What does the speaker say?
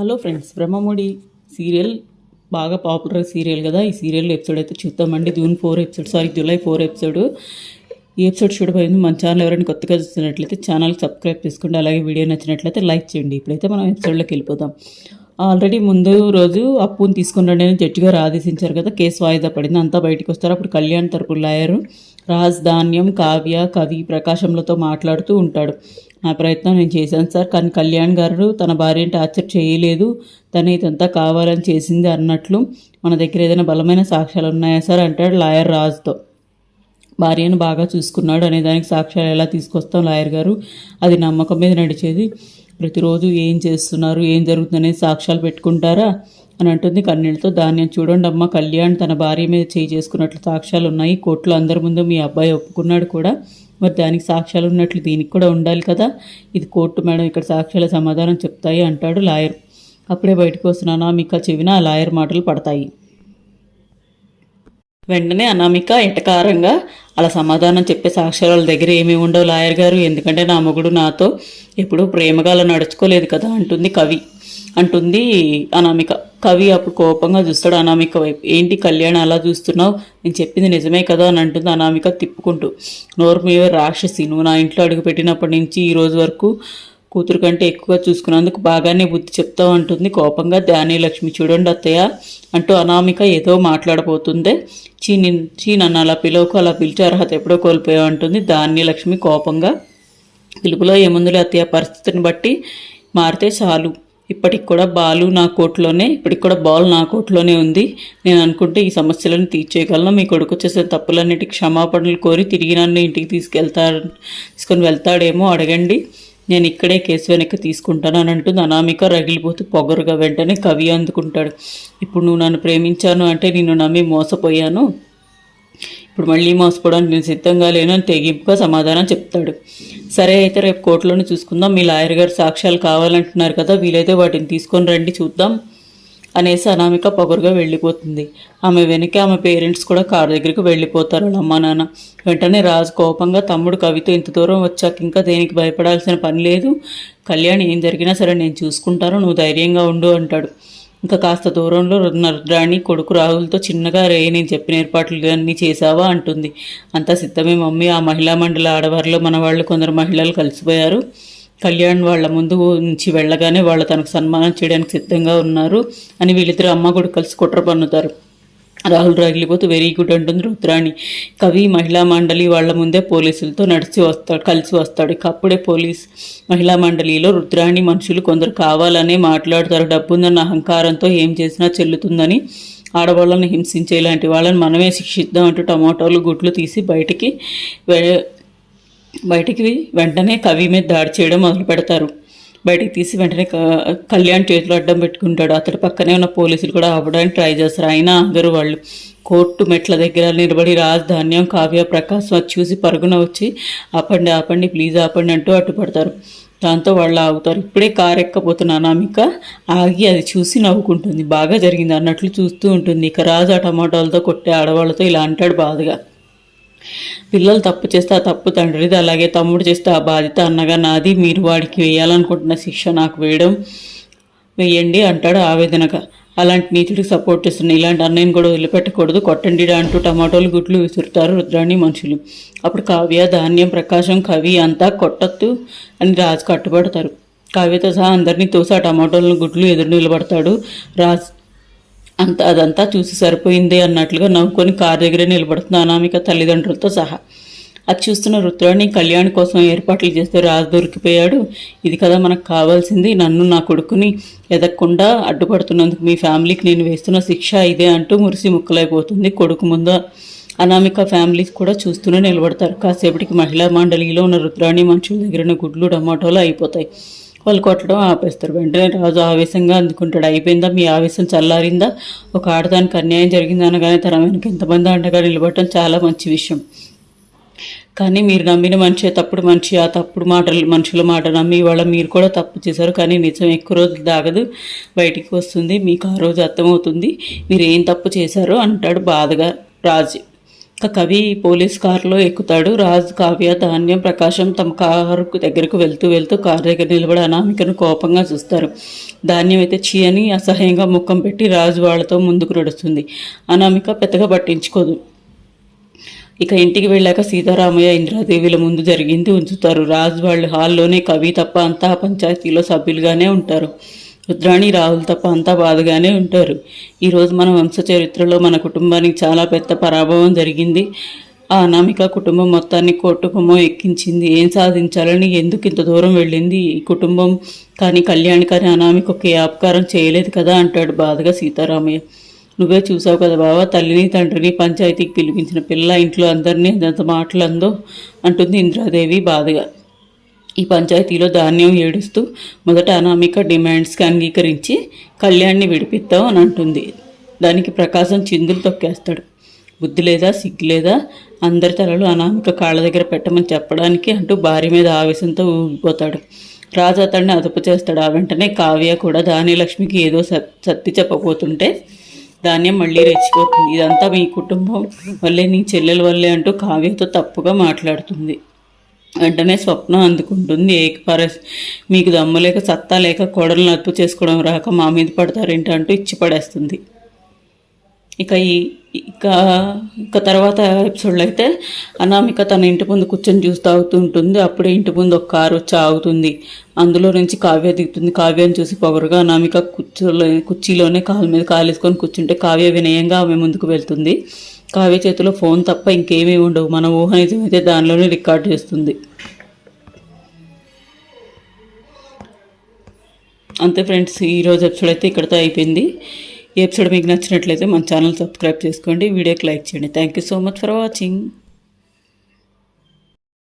Hello friends Brahmamudi serial బాగా popular serial కదా. ఈ సీరియల్ ఎపిసోడ్ అయితే చూద్దామండి. June four episode sorry July four episode ఈ ఎపిసోడ్ చూడబోయింది మన ఛానల్ ఎవరైనా కొత్తగా చూస్తున్నట్లయితే ఛానల్ సబ్స్క్రైబ్ చేసుకోండి. అలాగే వీడియో నచ్చినట్లయితే లైక్ చేయండి. ఇప్పుడైతే మనం ఎపిసోడ్లోకి వెళ్ళిపోదాం. ఆల్రెడీ ముందు రోజు అప్పుని తీసుకుని రండి అని జడ్జి గారు ఆదేశించారు కదా. కేసు వాయిదా పడింది. అంతా బయటికి వస్తారు. అప్పుడు కళ్యాణ్ తరపు లాయరు రాజధాన్యం కావ్య కవి ప్రకాశంలతో మాట్లాడుతూ ఉంటాడు. నా ప్రయత్నం నేను చేశాను సార్ కానీ కళ్యాణ్ గారు తన భార్యని టార్చర్ చేయలేదు. తను ఇదంతా కావాలని చేసింది అన్నట్లు మన దగ్గర ఏదైనా బలమైన సాక్ష్యాలు ఉన్నాయా సార్ అంటాడు లాయర్ రాజుతో. భార్యను బాగా చూసుకున్నాడు అనే దానికి సాక్ష్యాలు ఎలా తీసుకొస్తాం లాయర్ గారు? అది నమ్మకం మీద నడిచేది. ప్రతిరోజు ఏం చేస్తున్నారు ఏం జరుగుతుందనేది సాక్ష్యాలు పెట్టుకుంటారా? అని అంటుంది కన్నీళ్ళతో ధాన్యం చూడండి అమ్మ కళ్యాణ్ తన భార్య మీద చేయి చేసుకున్నట్లు సాక్ష్యాలు ఉన్నాయి. కోర్టులో అందరి ముందు మీ అబ్బాయి ఒప్పుకున్నాడు కూడా. మరి దానికి సాక్ష్యాలు ఉన్నట్లు దీనికి కూడా ఉండాలి కదా. ఇది కోర్టు మేడం ఇక్కడ సాక్ష్యాల సమాధానం చెప్తాయి అంటాడు లాయర్. అప్పుడే బయటకు వస్తున్నానా అనామిక చెవిన ఆ లాయర్ మాటలు పడతాయి. వెంటనే అనామిక ఎటకారంగా అలా సమాధానం చెప్పే సాక్ష్యాల వాళ్ళ దగ్గర ఏమీ ఉండవు లాయర్ గారు. ఎందుకంటే నా మొగుడు నాతో ఎప్పుడూ ప్రేమగా అలా నడుచుకోలేదు కదా అంటుంది కవి. అంటుంది అనామిక. కవి అప్పుడు కోపంగా చూస్తాడు అనామిక వైపు ఏంటి కళ్యాణ్ అలా చూస్తున్నావు? నేను చెప్పింది నిజమే కదా? అని అంటుంది అనామిక తిప్పుకుంటూ. నోరు మీద రాక్షసి నువ్వు నా ఇంట్లో అడుగు పెట్టినప్పటి నుంచి ఈ రోజు వరకు కూతురు కంటే ఎక్కువగా చూసుకున్నందుకు బాగానే బుద్ధి చెప్తావు అంటుంది కోపంగా లక్ష్మి చూడండి అత్తయ్య అంటూ అనామిక ఏదో మాట్లాడబోతుందే. చీ చీ నన్ను అలా పిలువకు అలా పిలిచే అర్హత ఎప్పుడో కోల్పోయావు అంటుంది లక్ష్మి కోపంగా. పిలుపులో ఏముందులే అత్తయ్య పరిస్థితిని బట్టి మారితే చాలు. ఇప్పటికి కూడా బాలు నా కోట్లోనే ఇప్పటికి కూడా బాల్ నా కోట్లోనే ఉంది. నేను అనుకుంటే ఈ సమస్యలను తీర్చేయగలను. మీ కొడుకు చేసే తప్పులన్నిటికి క్షమాపణలు కోరి తిరిగి నన్ను ఇంటికి తీసుకెళ్తాడు తీసుకొని వెళ్తాడేమో అడగండి. నేను ఇక్కడే కేసు వెనక్కి తీసుకుంటాను అని అంటుంది. అనామిక రగిలిపోతూ పొగరుగా వెంటనే కవి అందుకుంటాడు. ఇప్పుడు నువ్వు నన్ను ప్రేమించాను అంటే నిన్ను నమ్మి మోసపోయాను. ఇప్పుడు మళ్ళీ మోసపోవడానికి నేను సిద్ధంగా లేను అని తెగింపుగా సమాధానం చెప్తాడు. సరే అయితే రేపు కోర్టులోనే చూసుకుందాం. మీ లాయర్ గారు సాక్ష్యాలు కావాలంటున్నారు కదా వీలైతే వాటిని తీసుకొని రండి చూద్దాం అనేసి అనామిక పొగరుగా వెళ్ళిపోతుంది. ఆమె వెనక ఆమె పేరెంట్స్ కూడా కారు దగ్గరికి వెళ్ళిపోతారు. అమ్మ నాన్న వెంటనే రాజు కోపంగా తమ్ముడు కవితో ఇంత దూరం వచ్చాక ఇంకా దేనికి భయపడాల్సిన పని లేదు. కళ్యాణ్ ఏం జరిగినా సరే నేను చూసుకుంటాను నువ్వు ధైర్యంగా ఉండు అంటాడు. ఇంకా కాస్త దూరంలో రుద్రాణి కొడుకు రాహుల్తో చిన్నగా రే నేను చెప్పిన ఏర్పాట్లు అన్నీ చేశావా? అంటుంది. అంతా సిద్ధమే మమ్మీ. ఆ మహిళా మండలి ఆడవారిలో మన వాళ్ళు కొందరు మహిళలు కలిసిపోయారు. కళ్యాణ్ వాళ్ళ ముందు నుంచి వెళ్ళగానే వాళ్ళు తనకు సన్మానం చేయడానికి సిద్ధంగా ఉన్నారు అని వీళ్ళిద్దరు అమ్మ కూడా కలిసి కుట్ర పన్నుతారు. రాహుల్ రగిలిపోతూ వెరీ గుడ్ అంటుంది రుద్రాణి. కవి మహిళా మండలి వాళ్ళ ముందే పోలీసులతో నడిచి వస్తాడు కలిసి వస్తాడు. ఇక అప్పుడే పోలీస్ మహిళా మండలిలో రుద్రాణి మనుషులు కొందరు కావాలనే మాట్లాడతారు. డబ్బుందన్న అహంకారంతో ఏం చేసినా చెల్లుతుందని ఆడవాళ్ళని హింసించే ఇలాంటి వాళ్ళని మనమే శిక్షిద్దాం అంటూ టమాటోలు గుట్లు తీసి బయటికి బయటికి వెంటనే కవి మీద దాడి చేయడం మొదలు పెడతారు బయటికి తీసి వెంటనే కళ్యాణ్ చేతులు అడ్డం పెట్టుకుంటాడు. అతడి పక్కనే ఉన్న పోలీసులు కూడా అవ్వడానికి ట్రై చేస్తారు. అయినా అందరూ వాళ్ళు కోర్టు మెట్ల దగ్గర నిలబడి రాజధాన్యం కావ్య ప్రకాశం అది చూసి పరుగున వచ్చి ఆపండి ఆపండి ప్లీజ్ ఆపండి అంటూ అడ్డుపడతారు. దాంతో వాళ్ళు ఆగుతారు. ఇప్పుడే కారు ఎక్కపోతున్న అనామిక ఆగి అది చూసి నవ్వుకుంటుంది. బాగా జరిగింది అన్నట్లు చూస్తూ ఉంటుంది. ఇక రాజు ఆ టమాటాలతో కొట్టే ఆడవాళ్ళతో ఇలా అంటాడు బాధగా. పిల్లలు తప్పు చేస్తే ఆ తప్పు తండ్రిది అలాగే తమ్ముడు చేస్తే ఆ బాధ్యత అన్నగా నాది. మీరు వాడికి వేయాలనుకుంటున్న శిక్ష నాకు వేయడం వేయండి అంటాడు ఆవేదనగా. అలాంటి నీతుడికి సపోర్ట్ చేస్తున్న ఇలాంటి అన్నయ్యని కూడా వదిలిపెట్టకూడదు. కొట్టండి అంటూ టమాటోలు గుడ్లు విసురుతారు రుద్రాణి మనుషులు. అప్పుడు కావ్య ధాన్యం ప్రకాశం కవి అంతా కొట్టొద్దు అని రాజు కట్టుబడతారు కావ్యతో సహా అందరినీ తోసి ఆ టమాటోలను గుడ్లు ఎదురు నిలబడతాడు రాజు. అంత అదంతా చూసి సరిపోయింది అన్నట్లుగా నవ్వుకొని కారు దగ్గరే నిలబడుతుంది అనామిక తల్లిదండ్రులతో సహా. అది చూస్తున్న రుద్రాణి కళ్యాణ్ కోసం ఏర్పాట్లు చేస్తే రాజు దొరికిపోయాడు. ఇది కదా మనకు కావాల్సింది. నన్ను నా కొడుకుని ఎదగకుండా అడ్డుపడుతున్నందుకు మీ ఫ్యామిలీకి నేను వేస్తున్న శిక్ష ఇదే అంటూ మురిసి ముక్కలైపోతుంది. కొడుకు ముందు అనామిక ఫ్యామిలీస్ కూడా చూస్తూనే నిలబడతారు. కాసేపటికి మహిళా మండలిలో ఉన్న రుద్రాణి మనుషుల దగ్గర గుడ్లు టమాటోలు అయిపోతాయి. వాళ్ళు కొట్టడం ఆపేస్తారు. వెంటనే రాజు ఆవేశంగా అందుకుంటాడు. అయిపోయిందా? మీ ఆవేశం చల్లారిందా? ఒక ఆడదానికి అన్యాయం జరిగింది అనగానే తన వెనక ఎంతమంది అండగా నిలబడటం చాలా మంచి విషయం. కానీ మీరు నమ్మిన మనిషి తప్పుడు మనిషి. ఆ తప్పుడు మాటలు మనుషుల మాట నమ్మి వాళ్ళ మీరు కూడా తప్పు చేశారు. కానీ నిజం ఎక్కువ రోజులు దాగదు. బయటికి వస్తుంది. మీకు ఆ రోజు అర్థమవుతుంది. మీరు ఏం తప్పు చేశారో అంటాడు బాధగా రాజు. కవి పోలీస్ కారులో ఎక్కుతాడు. రాజు కావ్య ధాన్యం ప్రకాశం తమ కారు దగ్గరకు వెళ్తూ వెళ్తూ కారు దగ్గర నిలబడి అనామికను కోపంగా చూస్తారు. ధాన్యం అయితే చీ అని అసహ్యంగా ముఖం పెట్టి రాజు వాళ్ళతో ముందుకు నడుస్తుంది. అనామిక పెద్దగా పట్టించుకోదు. ఇక ఇంటికి వెళ్ళాక సీతారామయ్య ఇంద్రాదేవిల ముందు జరిగింది ఉంచుతారు. రాజు వాళ్ళు హాల్లోనే కవి తప్ప అంతా పంచాయతీలో సభ్యులుగానే ఉంటారు. రుద్రాణి రాహుల్ తప్ప అంతా బాధగానే ఉంటారు. ఈరోజు మన వంశ చరిత్రలో మన కుటుంబానికి చాలా పెద్ద పరాభవం జరిగింది. ఆ అనామిక కుటుంబం మొత్తాన్ని కోర్టుకుమో ఎక్కించింది. ఏం సాధించాలని ఎందుకు ఇంత దూరం వెళ్ళింది? ఈ కుటుంబం కానీ కళ్యాణి కానీ అనామిక ఆపకారం చేయలేదు కదా అంటాడు బాధగా సీతారామయ్య. నువ్వే చూసావు కదా బావా తల్లిని తండ్రిని పంచాయతీకి పిలిపించిన పిల్ల ఇంట్లో అందరినీ ఎంత మాటలందో అంటుంది ఇంద్రాదేవి బాధగా. ఈ పంచాయతీలో ధాన్యం ఏడుస్తూ మొదట అనామిక డిమాండ్స్కి అంగీకరించి కళ్యాణ్ని విడిపిద్దాం అని అంటుంది. దానికి ప్రకాశం చిందులు తొక్కేస్తాడు. బుద్ధి లేదా సిగ్గు లేదా? అందరి తలలు అనామిక కాళ్ళ దగ్గర పెట్టమని చెప్పడానికి అంటూ భార్య మీద ఆవేశంతో ఊగిపోతాడు. రాజు అతన్ని అదుపు చేస్తాడు. ఆ వెంటనే కావ్య కూడా ధాన్యలక్ష్మికి ఏదో సత్తి చెప్పబోతుంటే ధాన్యం మళ్ళీ రెచ్చిపోతుంది. ఇదంతా మీ కుటుంబం వల్లే నీ చెల్లెల వల్లే అంటూ కావ్యతో తప్పుగా మాట్లాడుతుంది. వెంటనే స్వప్నం అందుకుంటుంది. ఏకపరస్ మీకు దమ్ము లేక సత్తా లేక కోడలను అదుపు చేసుకోవడం రాక మా మీద పడతారేంటి అంటూ ఇచ్చి పడేస్తుంది ఇక ఈ ఇక ఇక తర్వాత ఎపిసోడ్లో అయితే అనామిక తన ఇంటి ముందు కూర్చొని చూస్తూ అవుతుంటుంది. అప్పుడే ఇంటి ముందు ఒక కారు వచ్చి ఆగుతుంది. అందులో నుంచి కావ్య దిగుతుంది. కావ్యని చూసి పొగరుగా అనామిక కుర్చీలో కుర్చీలోనే కాలు మీద కాలేసుకొని కూర్చుంటే కావ్య వినయంగా ఆమె ముందుకు వెళ్తుంది. కావ్య చేతిలో ఫోన్ తప్ప ఇంకేమీ ఉండవు. మన ఊహ నిజమైతే దానిలోనే రికార్డ్ చేస్తుంది. అంతే ఫ్రెండ్స్ ఈరోజు ఎపిసోడ్ అయితే ఇక్కడితో అయిపోయింది. ఈ ఎపిసోడ్ మీకు నచ్చినట్లయితే మన ఛానల్ సబ్స్క్రైబ్ చేసుకోండి. వీడియోకి లైక్ చేయండి. Thank you so much for watching.